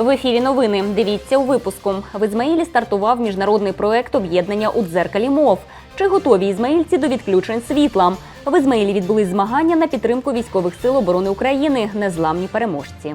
В ефірі новини. Дивіться у випуску. В Ізмаїлі стартував міжнародний проект об'єднання у дзеркалі мов. Чи готові ізмаїльці до відключень світла? В Ізмаїлі відбулись змагання на підтримку військових сил оборони України. Незламні переможці.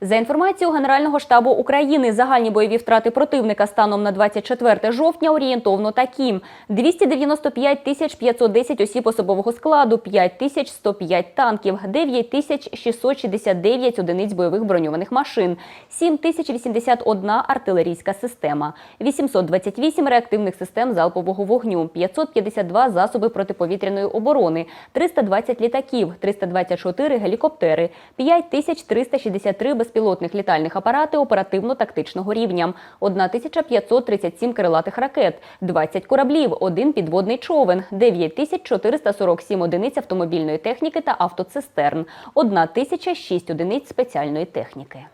За інформацією Генерального штабу України, загальні бойові втрати противника станом на 24 жовтня орієнтовно такі: 295 тисяч 510 осіб особового складу, 5 тисяч 105 танків, 9 тисяч 669 одиниць бойових броньованих машин, 7 тисяч 81 артилерійська система, 828 реактивних систем залпового вогню, 552 засоби протиповітряної оборони, 320 літаків, 324 гелікоптери, 5363 безпілотних літальних апарати оперативно-тактичного рівня, 1537 крилатих ракет, 20 кораблів, один підводний човен, 9447 одиниць автомобільної техніки та автоцистерн, 1006 одиниць спеціальної техніки.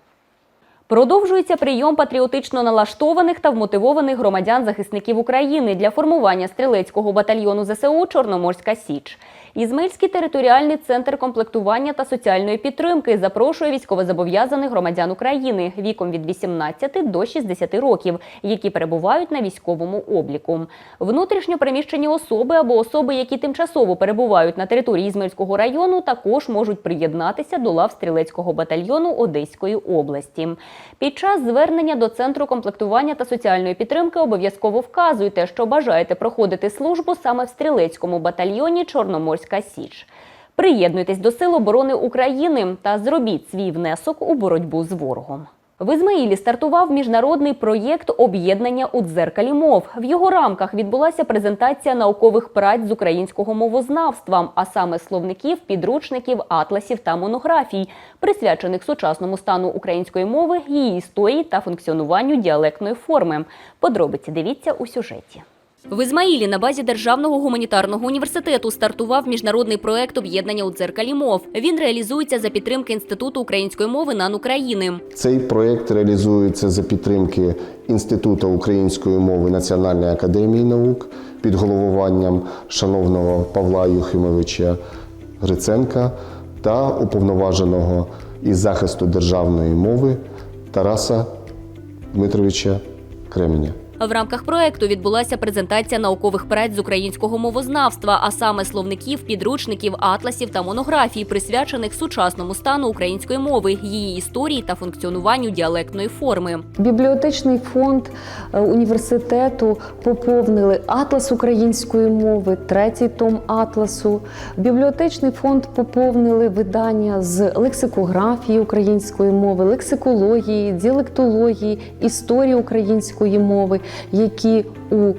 Продовжується прийом патріотично налаштованих та вмотивованих громадян-захисників України для формування стрілецького батальйону ЗСУ Чорноморська Січ. Ізмаїльський територіальний центр комплектування та соціальної підтримки запрошує військовозобов'язаних громадян України віком від 18 до 60 років, які перебувають на військовому обліку. Внутрішньо переміщені особи або особи, які тимчасово перебувають на території Ізмаїльського району, також можуть приєднатися до лав стрілецького батальйону Одеської області. Під час звернення до центру комплектування та соціальної підтримки обов'язково вказуйте, що бажаєте проходити службу саме в стрілецькому батальйоні Чорноморська Січ. Приєднуйтесь до Сил оборони України та зробіть свій внесок у боротьбу з ворогом. В Ізмаїлі стартував міжнародний проєкт об'єднання у дзеркалі мов. В його рамках відбулася презентація наукових праць з українського мовознавства, а саме словників, підручників, атласів та монографій, присвячених сучасному стану української мови, її історії та функціонуванню діалектної форми. Подробиці дивіться у сюжеті. В Ізмаїлі на базі Державного гуманітарного університету стартував міжнародний проект об'єднання у дзеркалі мов. Він реалізується за підтримки Інституту української мови НАН України. Цей проєкт реалізується за підтримки Інституту української мови Національної академії наук під головуванням шановного Павла Юхимовича Гриценка та уповноваженого із захисту державної мови Тараса Дмитровича Кременя. В рамках проекту відбулася презентація наукових праць з українського мовознавства, а саме словників, підручників, атласів та монографій, присвячених сучасному стану української мови, її історії та функціонуванню діалектної форми. Бібліотечний фонд е, університету поповнили атлас української мови, третій том атласу. Бібліотечний фонд поповнили видання з лексикографії української мови, лексикології, діалектології, історії української мови, які у е,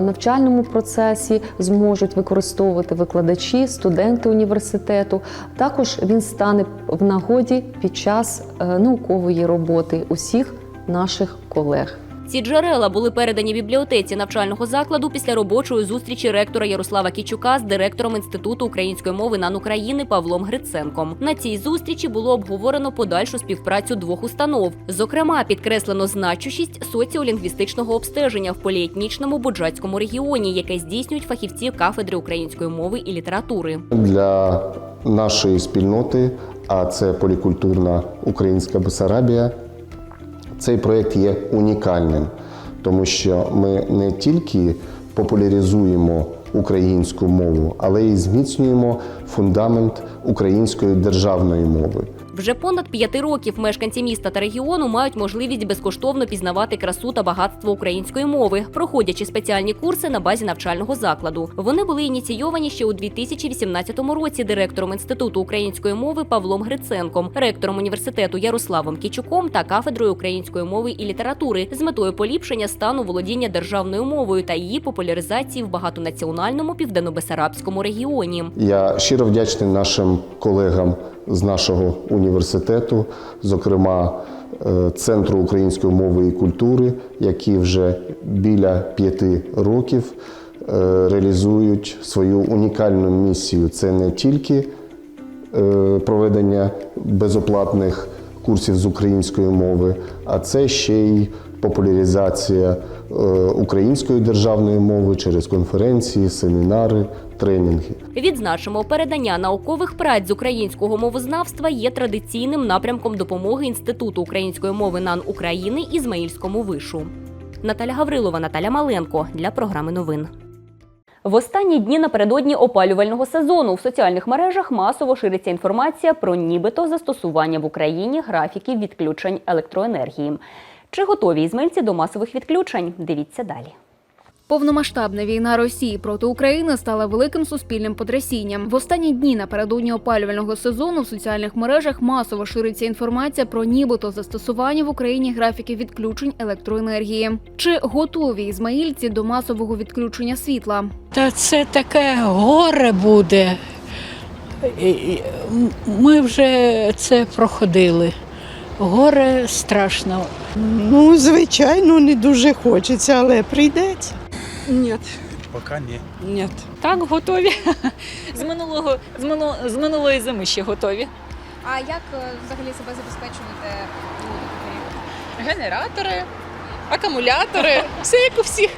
навчальному процесі зможуть використовувати викладачі, студенти університету. Також він стане в нагоді під час е, наукової роботи усіх наших колег. Ці джерела були передані бібліотеці навчального закладу після робочої зустрічі ректора Ярослава Кічука з директором Інституту української мови НАН України Павлом Гриценком. На цій зустрічі було обговорено подальшу співпрацю двох установ. Зокрема, підкреслено значущість соціолінгвістичного обстеження в поліетнічному буджацькому регіоні, яке здійснюють фахівці кафедри української мови і літератури. Для нашої спільноти, а це полікультурна українська Бесарабія, цей проєкт є унікальним, тому що ми не тільки популяризуємо українську мову, але й зміцнюємо фундамент української державної мови. Вже понад п'яти років мешканці міста та регіону мають можливість безкоштовно пізнавати красу та багатство української мови, проходячи спеціальні курси на базі навчального закладу. Вони були ініційовані ще у 2018 році директором інституту української мови Павлом Гриценком, ректором університету Ярославом Кічуком та кафедрою української мови і літератури з метою поліпшення стану володіння державною мовою та її популяризації в багатонаціональному південно-бесарабському регіоні. Я щиро вдячний нашим колегам з нашого університету, зокрема е, Центру української мови і культури, які вже біля п'яти років реалізують свою унікальну місію. Це не тільки е, проведення безоплатних курсів з української мови, а це ще й популяризація е, української державної мови через конференції, семінари, тренінги. Відзначимо, передання наукових праць з українського мовознавства є традиційним напрямком допомоги Інституту української мови НАН України Ізмаїльському вишу. Наталя Гаврилова, Наталя Маленко для програми новин. В останні дні напередодні опалювального сезону в соціальних мережах масово шириться інформація про нібито застосування в Україні графіків відключень електроенергії. Чи готові ізмельці до масових відключень? Дивіться далі. Повномасштабна війна Росії проти України стала великим суспільним потрясінням. В останні дні напередодні опалювального сезону в соціальних мережах масово шириться інформація про нібито застосування в Україні графіків відключень електроенергії. Чи готові ізмаїльці до масового відключення світла? Та це таке горе буде. Ми вже це проходили. Горе страшно. Ну, звичайно, не дуже хочеться, але прийдеться. Ні, Поки ні. ні. Так, готові. З минулого з, минуло, з минулої зими ще готові. А як е, взагалі себе період? Генератори, акумулятори, все як у всіх.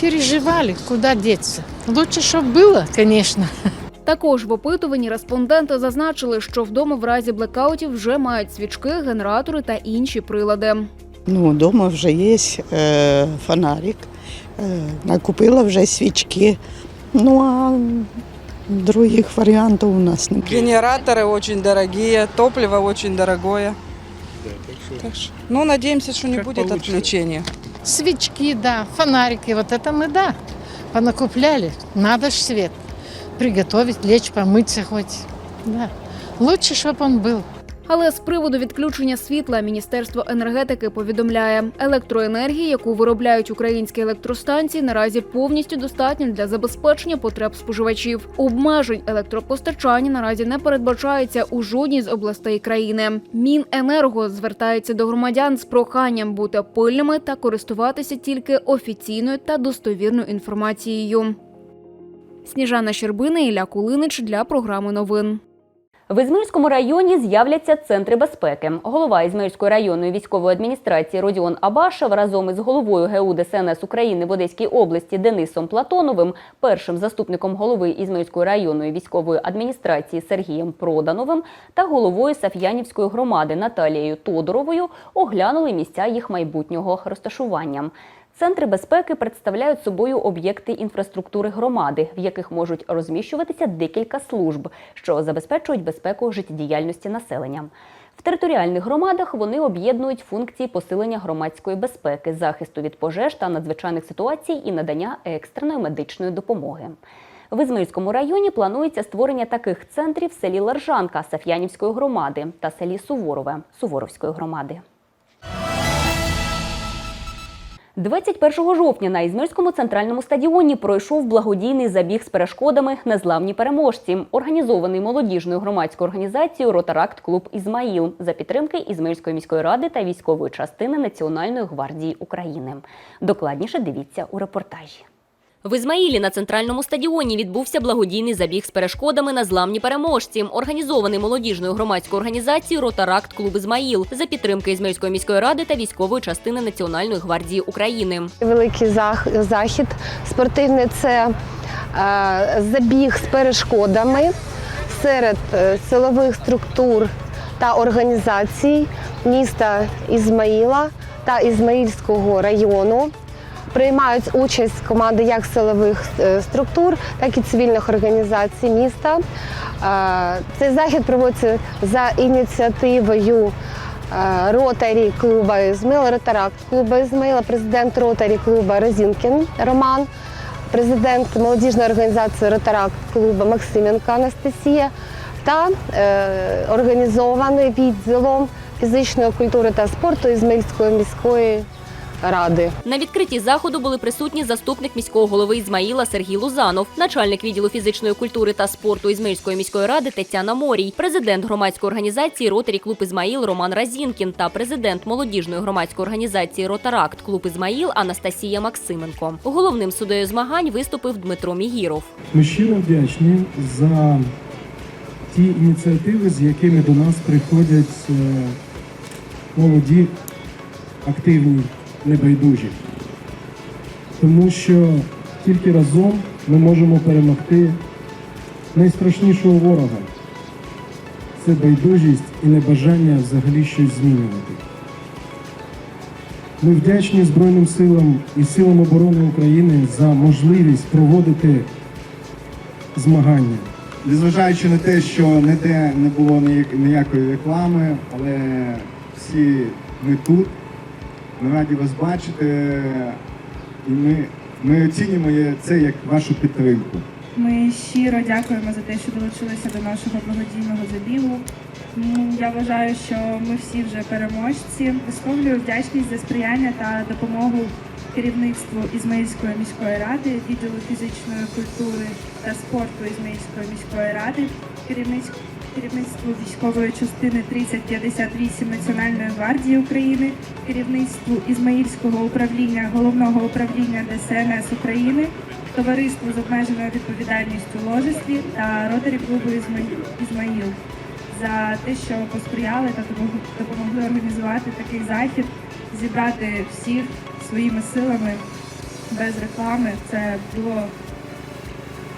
Переживали, куди деться. Лучше, щоб було, звісно. Також в опитуванні респонденти зазначили, що вдома в разі блекаутів вже мають свічки, генератори та інші прилади. Ну, вдома вже є е, фонарик, е, накупила вже свічки. Ну, а других варіантів у нас немає. Генераторы очень дорогие, топливо очень дорогое. Так что, ну, надеемся, что не Как будет получится. отключения. Свічки, да, фонарики, вот это мы, да, понакупляли. Надо ж свет. Приготовить, лечь, помыться хоть. Да. Лучше, щоб он был. Але з приводу відключення світла Міністерство енергетики повідомляє, електроенергії, яку виробляють українські електростанції, наразі повністю достатньо для забезпечення потреб споживачів. Обмежень електропостачання наразі не передбачається у жодній з областей країни. Міненерго звертається до громадян з проханням бути пильними та користуватися тільки офіційною та достовірною інформацією. Сніжана Щербина Ілля Кулинич для програми новин. В Ізмирському районі з'являться центри безпеки. Голова Ізмирської районної військової адміністрації Родіон Абашев разом із головою ГУ ДСНС України в Одеській області Денисом Платоновим, першим заступником голови Ізмирської районної військової адміністрації Сергієм Продановим та головою Саф'янівської громади Наталією Тодоровою оглянули місця їх майбутнього розташування. Центри безпеки представляють собою об'єкти інфраструктури громади, в яких можуть розміщуватися декілька служб, що забезпечують безпеку життєдіяльності населення. В територіальних громадах вони об'єднують функції посилення громадської безпеки, захисту від пожеж та надзвичайних ситуацій і надання екстреної медичної допомоги. В Ізмаїльському районі планується створення таких центрів в селі Ларжанка Саф'янівської громади та селі Суворове Суворовської громади. 21 жовтня на Ізмирському центральному стадіоні пройшов благодійний забіг з перешкодами Незламні переможці, організований молодіжною громадською організацією Ротаракт Клуб Ізмаїл за підтримки Ізмирської міської ради та військової частини Національної гвардії України. Докладніше дивіться у репортажі. В Ізмаїлі на центральному стадіоні відбувся благодійний забіг з перешкодами на зламні переможці, організований молодіжною громадською організацією Ротаракт Клуб Ізмаїл за підтримки Ізмаїльської міської ради та військової частини Національної гвардії України. Великий зах- захід спортивний це е, забіг з перешкодами серед е, силових структур та організацій міста Ізмаїла та Ізмаїльського району. Приймають участь команди як силових е, структур, так і цивільних організацій міста. Е, Цей захід проводиться за ініціативою е, Ротарі клуба Ізмаїла, Ротаракт клуба Ізмаїла, президент Ротарі клуба Розінкін Роман, президент молодіжної організації Ротаракт клуба Максименко Анастасія та е, організований відділом фізичної культури та спорту Ізмаїльської міської ради. На відкритті заходу були присутні заступник міського голови Ізмаїла Сергій Лузанов, начальник відділу фізичної культури та спорту Ізмаїльської міської ради Тетяна Морій, президент громадської організації Ротарі Клуб Ізмаїл Роман Разінкін та президент молодіжної громадської організації Ротаракт Клуб Ізмаїл Анастасія Максименко. Головним суддею змагань виступив Дмитро Мігіров. Ми щиро вдячні за ті ініціативи, з якими до нас приходять е, молоді, активні, небайдужі. Тому що тільки разом ми можемо перемогти найстрашнішого ворога. Це байдужість і небажання взагалі щось змінювати. Ми вдячні Збройним силам і силам оборони України за можливість проводити змагання. Незважаючи на те, що ніде не було ніякої реклами, але всі ми тут. Ми раді вас бачити, і ми, ми оцінюємо це як вашу підтримку. Ми щиро дякуємо за те, що долучилися до нашого благодійного забігу. Я вважаю, що ми всі вже переможці. Висловлюю вдячність за сприяння та допомогу керівництву Ізмаїльської міської ради, відділу фізичної культури та спорту Ізмаїльської міської ради, керівниць- керівництву військової частини 3058 Національної гвардії України, керівництву Ізмаїльського управління головного управління ДСНС України, товариству з обмеженою відповідальністю ложеслі та ротарі клубу Ізмаїл за те, що посприяли та допомогли організувати такий захід, зібрати всіх своїми силами без реклами. Це було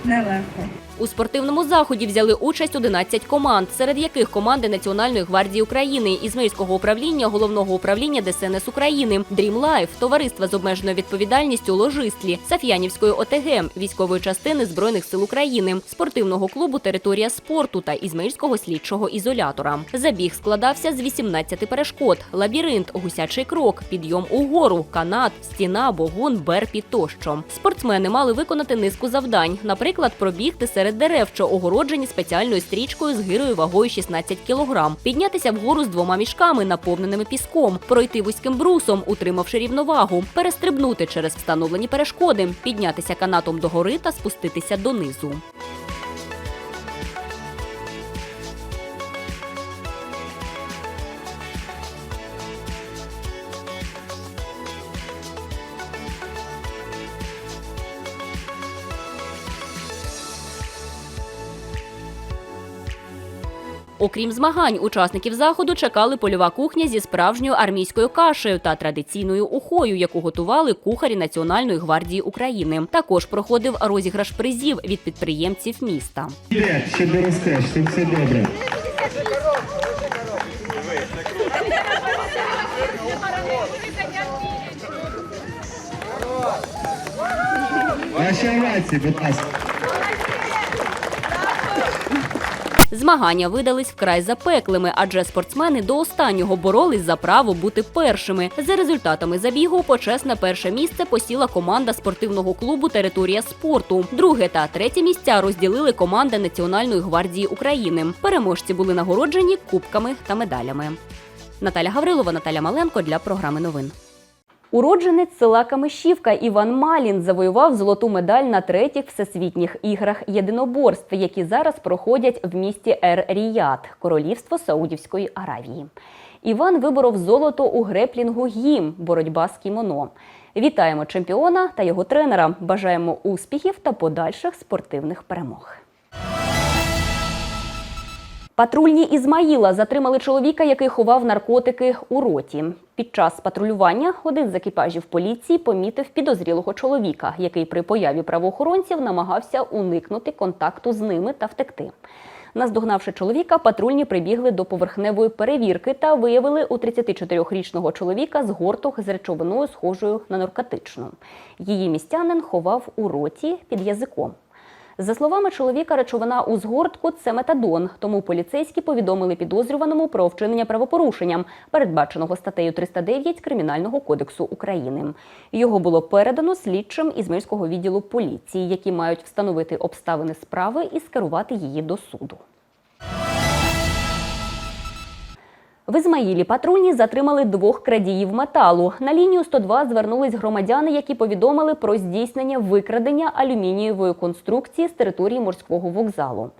нелегко. У спортивному заході взяли участь 11 команд, серед яких команди Національної гвардії України, Ізмаїльського управління, головного управління ДСНС України, Дрім Лайф, товариства з обмеженою відповідальністю Ложистлі, Саф'янівської ОТГ, військової частини Збройних сил України, спортивного клубу Територія спорту та Ізмаїльського слідчого ізолятора. Забіг складався з 18 перешкод: лабіринт, гусячий крок, підйом угору, канат, стіна, богун, берпі тощо. Спортсмени мали виконати низку завдань, наприклад, пробігти серед дерев, що огороджені спеціальною стрічкою з гирою вагою 16 кг, піднятися вгору з двома мішками, наповненими піском, пройти вузьким брусом, утримавши рівновагу, перестрибнути через встановлені перешкоди, піднятися канатом догори та спуститися донизу. Окрім змагань, учасників заходу чекали польова кухня зі справжньою армійською кашею та традиційною ухою, яку готували кухарі Національної гвардії України. Також проходив розіграш призів від підприємців міста. Ще доростеш, все добре. Ваші овації, будь ласка. Змагання видались вкрай запеклими, адже спортсмени до останнього боролись за право бути першими. За результатами забігу почесне перше місце посіла команда спортивного клубу Територія спорту. Друге та третє місця розділили команди Національної гвардії України. Переможці були нагороджені кубками та медалями. Наталя Гаврилова, Наталя Маленко для програми новин. Уродженець села Камишівка Іван Малін завоював золоту медаль на третіх всесвітніх іграх єдиноборств, які зараз проходять в місті Ер-Ріяд, королівство Саудівської Аравії. Іван виборов золото у греплінгу гім, боротьба з кімоно. Вітаємо чемпіона та його тренера. Бажаємо успіхів та подальших спортивних перемог. Патрульні Ізмаїла затримали чоловіка, який ховав наркотики у роті. Під час патрулювання один з екіпажів поліції помітив підозрілого чоловіка, який при появі правоохоронців намагався уникнути контакту з ними та втекти. Наздогнавши чоловіка, патрульні прибігли до поверхневої перевірки та виявили у 34-річного чоловіка згорток з речовиною, схожою на наркотичну. Її містянин ховав у роті під язиком. За словами чоловіка, речовина у згортку це метадон, тому поліцейські повідомили підозрюваному про вчинення правопорушення, передбаченого статтею 309 Кримінального кодексу України. Його було передано слідчим із мирського відділу поліції, які мають встановити обставини справи і скерувати її до суду. В Ізмаїлі патрульні затримали двох крадіїв металу. На лінію 102 звернулись громадяни, які повідомили про здійснення викрадення алюмінієвої конструкції з території морського вокзалу.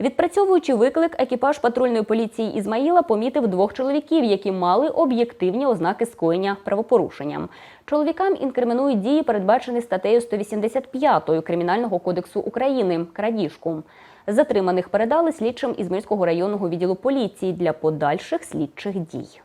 Відпрацьовуючи виклик, екіпаж патрульної поліції Ізмаїла помітив двох чоловіків, які мали об'єктивні ознаки скоєння правопорушенням. Чоловікам інкримінують дії, передбачені статтею 185 Кримінального кодексу України крадіжку. Затриманих передали слідчим Ізмаїльського районного відділу поліції для подальших слідчих дій.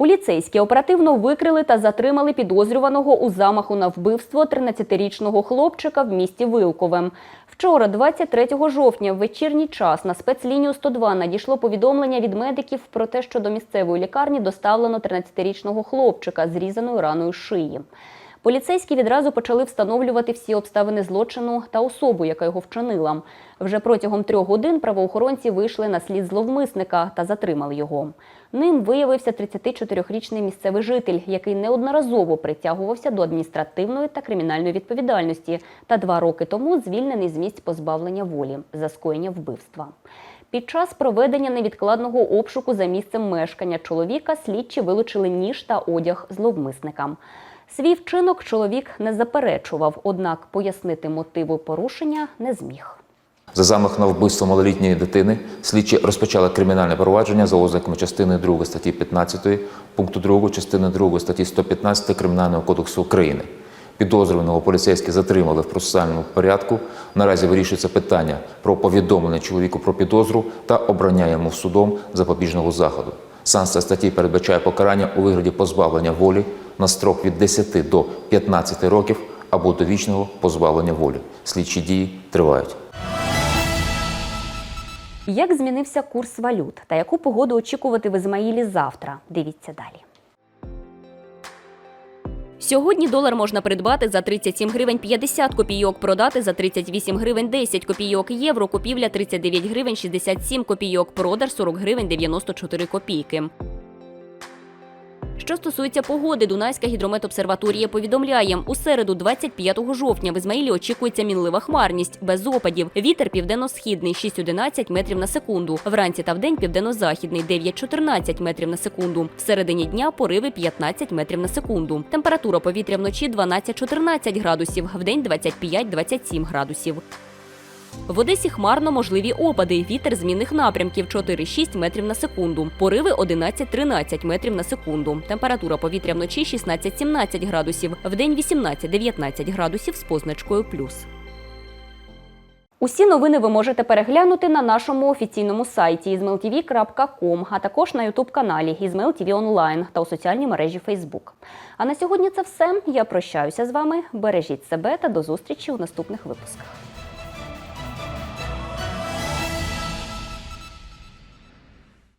Поліцейські оперативно викрили та затримали підозрюваного у замаху на вбивство 13-річного хлопчика в місті Вилкове. Вчора, 23 жовтня, в вечірній час на спецлінію 102 надійшло повідомлення від медиків про те, що до місцевої лікарні доставлено 13-річного хлопчика з різаною раною шиї. Поліцейські відразу почали встановлювати всі обставини злочину та особу, яка його вчинила. Вже протягом трьох годин правоохоронці вийшли на слід зловмисника та затримали його. Ним виявився 34-річний місцевий житель, який неодноразово притягувався до адміністративної та кримінальної відповідальності та два роки тому звільнений з місць позбавлення волі за скоєння вбивства. Під час проведення невідкладного обшуку за місцем мешкання чоловіка слідчі вилучили ніж та одяг зловмисника. Свій вчинок чоловік не заперечував, однак пояснити мотиви порушення не зміг. За замах на вбивство малолітньої дитини слідчі розпочали кримінальне провадження за ознаками частини 2 статті 15, пункту 2 частини 2 статті 115 Кримінального кодексу України. Підозрюваного поліцейські затримали в процесуальному порядку. Наразі вирішується питання про повідомлення чоловіку про підозру та обрання йому судом запобіжного заходу. Санкція статті передбачає покарання у вигляді позбавлення волі на строк від 10 до 15 років або довічного позбавлення волі. Слідчі дії тривають. Як змінився курс валют та яку погоду очікувати в Ізмаїлі завтра? Дивіться далі. Сьогодні долар можна придбати за 37 гривень 50 копійок, продати за 38 гривень 10 копійок, євро купівля 39 гривень 67 копійок, продаж 40 гривень 94 копійки. Що стосується погоди, Дунайська гідрометобсерваторія повідомляє, у середу, 25 жовтня, в Ізмаїлі очікується мінлива хмарність, без опадів. Вітер південно-східний 6-11 метрів на секунду. Вранці та вдень південно-західний 9-14 метрів на секунду. В середині дня пориви 15 метрів на секунду. Температура повітря вночі 12-14 градусів, вдень 25-27 градусів. В Одесі хмарно можливі опади. Вітер змінних напрямків 4-6 метрів на секунду. Пориви 11-13 метрів на секунду. Температура повітря вночі 16-17 градусів. Вдень 18-19 градусів з позначкою плюс. Усі новини ви можете переглянути на нашому офіційному сайті izmailtv.com, а також на ютуб-каналі Izmail TV Online та у соціальній мережі Facebook. А на сьогодні це все. Я прощаюся з вами. Бережіть себе та до зустрічі у наступних випусках.